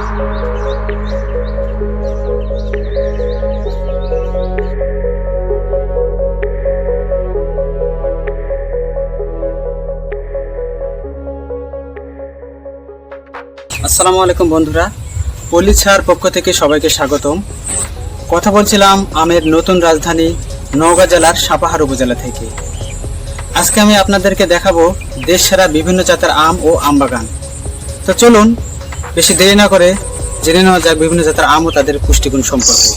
আসসালামু আলাইকুম বন্ধুরা। পল্লী ছাড় পক্ষ থেকে সবাইকে স্বাগতম। কথা বলছিলাম আমের নতুন রাজধানী নওগাঁ জেলার সাপাহার উপজেলা থেকে। আজকে আমি আপনাদেরকে দেখাবো দেশ সেরা বিভিন্ন জাতের আম ও আমবাগান। তো চলুন বেশি দেরি না করে জেনে নেওয়া যাক বিভিন্ন জাতের আম ও তাদের পুষ্টিগুণ সম্পর্কে।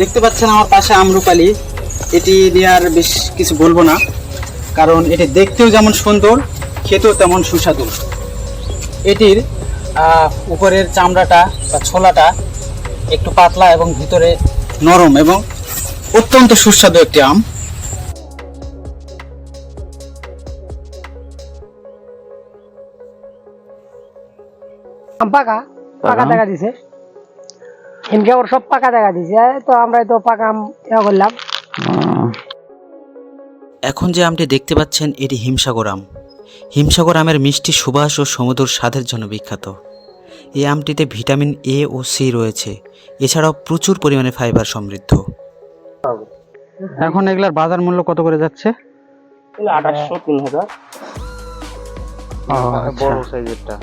দেখতে পাচ্ছেন আমার পাশে আমরুপালি এটি নিয়ে আর বেশ কিছু বলব না, কারণ এটি দেখতেও যেমন সুন্দর, খেতেও তেমন সুস্বাদু। এটির উপরের চামড়াটা বা ছোলাটা একটু পাতলা এবং ভিতরে নরম এবং অত্যন্ত সুস্বাদু একটি আম। পাকা। পাকা দেখা দিছে। হিমকে ওর সব পাকা দেখা দিছে। তো আমরা তো পাকা আম ইয়া করলাম। এখন যে আমটি দেখতে পাচ্ছেন এটি হিমসাগর আম। হিমসাগর আমের মিষ্টি সুবাস ও সমুদ্র স্বাদের জন্য বিখ্যাত। এই আমটিতে ভিটামিন এ ও সি রয়েছে। এছাড়াও প্রচুর পরিমাণে ফাইবার সমৃদ্ধ। এখন এগুলার বাজার মূল্য কত করে যাচ্ছে? আঠাশশো তিন হাজার বড় সাইজেরটা।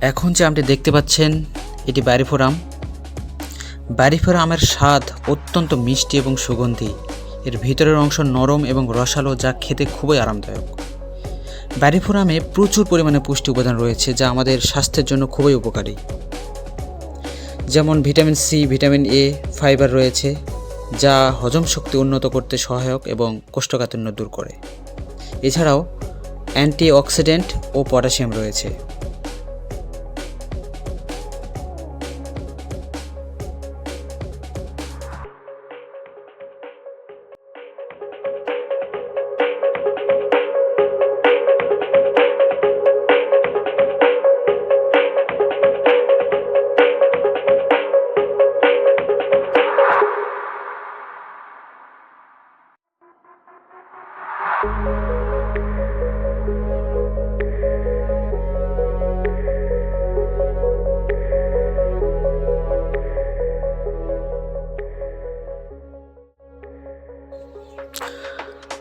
এখন যে আমটি দেখতে পাচ্ছেন, এটি ব্যারিফোর আম। ব্যারিফোর আমের স্বাদ অত্যন্ত মিষ্টি এবং সুগন্ধি। এর ভিতরের অংশ নরম এবং রসালো, যা খেতে খুবই আরামদায়ক। ব্যারিফোর আমে প্রচুর পরিমাণে পুষ্টি উপাদান রয়েছে, যা আমাদের স্বাস্থ্যের জন্য খুবই উপকারী। যেমন vitamin C, vitamin A, fibre রয়েছে। যা হজম শক্তি উন্নত করতে সহায়ক এবং কোষ্ঠকাঠিন্য দূর করে। এছাড়াও অ্যান্টি অক্সিডেন্ট ও পটাশিয়াম রয়েছে।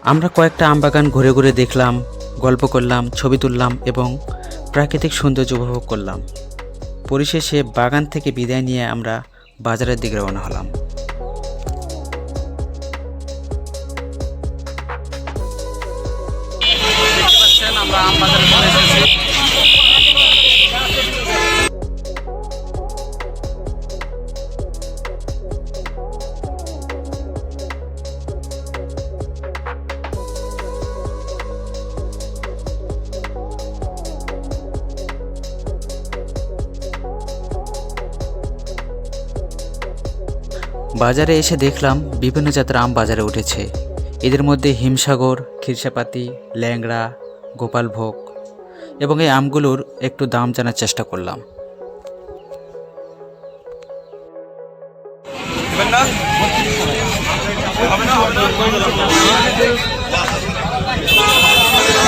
আমরা কয়েকটা আমবাগান ঘুরে ঘুরে দেখলাম, গল্প করলাম, ছবি তুললাম এবং প্রাকৃতিক সৌন্দর্য উপভোগ করলাম। পরিশেষে বাগান থেকে বিদায় নিয়ে আমরা বাজারের দিকে রওনা হলাম। বাজারে এসে দেখলাম বিভিন্ন জাতের আম বাজারে উঠেছে। এদের মধ্যে হিমসাগর খিরসাপাতি ল্যাংড়া, গোপালভোগ এবং এই আমগুলোর একটু দাম জানার চেষ্টা করলাম।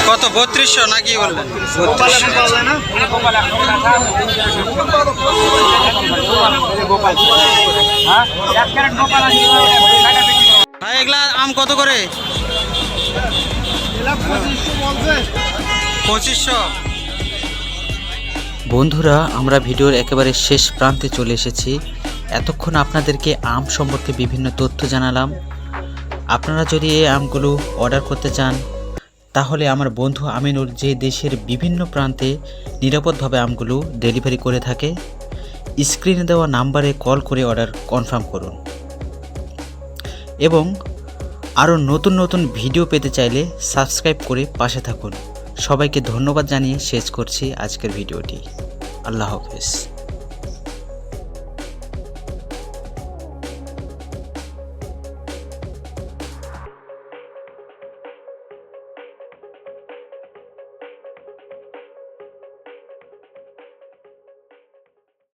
কত, বত্রিশশো নাকি বললেন? ভাই, এগুলা আম কত করে? পঁচিশশো। বন্ধুরা, আমরা ভিডিওর একেবারে শেষ প্রান্তে চলে এসেছি। এতক্ষণ আপনাদেরকে আম সম্পর্কে বিভিন্ন তথ্য জানালাম। আপনারা যদি এই আমগুলো অর্ডার করতে চান তাহলে আমার বন্ধু আমিনুর যে দেশের বিভিন্ন প্রান্তে নিরাপদভাবে আমগুলো ডেলিভারি করে থাকে, স্ক্রিনে দেওয়া নাম্বারে কল করে অর্ডার কনফার্ম করুন। এবং আরও নতুন নতুন ভিডিও পেতে চাইলে সাবস্ক্রাইব করে পাশে থাকুন। সবাইকে ধন্যবাদ জানিয়ে শেষ করছি আজকের ভিডিওটি। আল্লাহ হাফেজ।